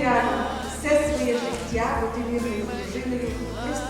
ви все своє життя вірною дружиною Ростислава?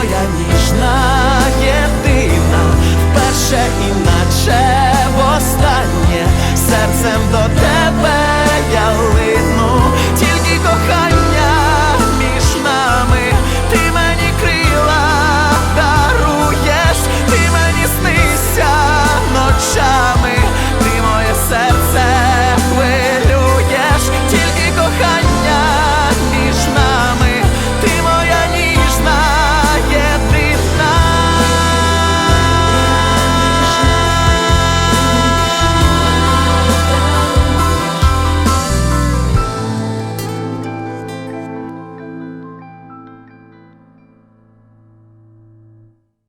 моя ніжна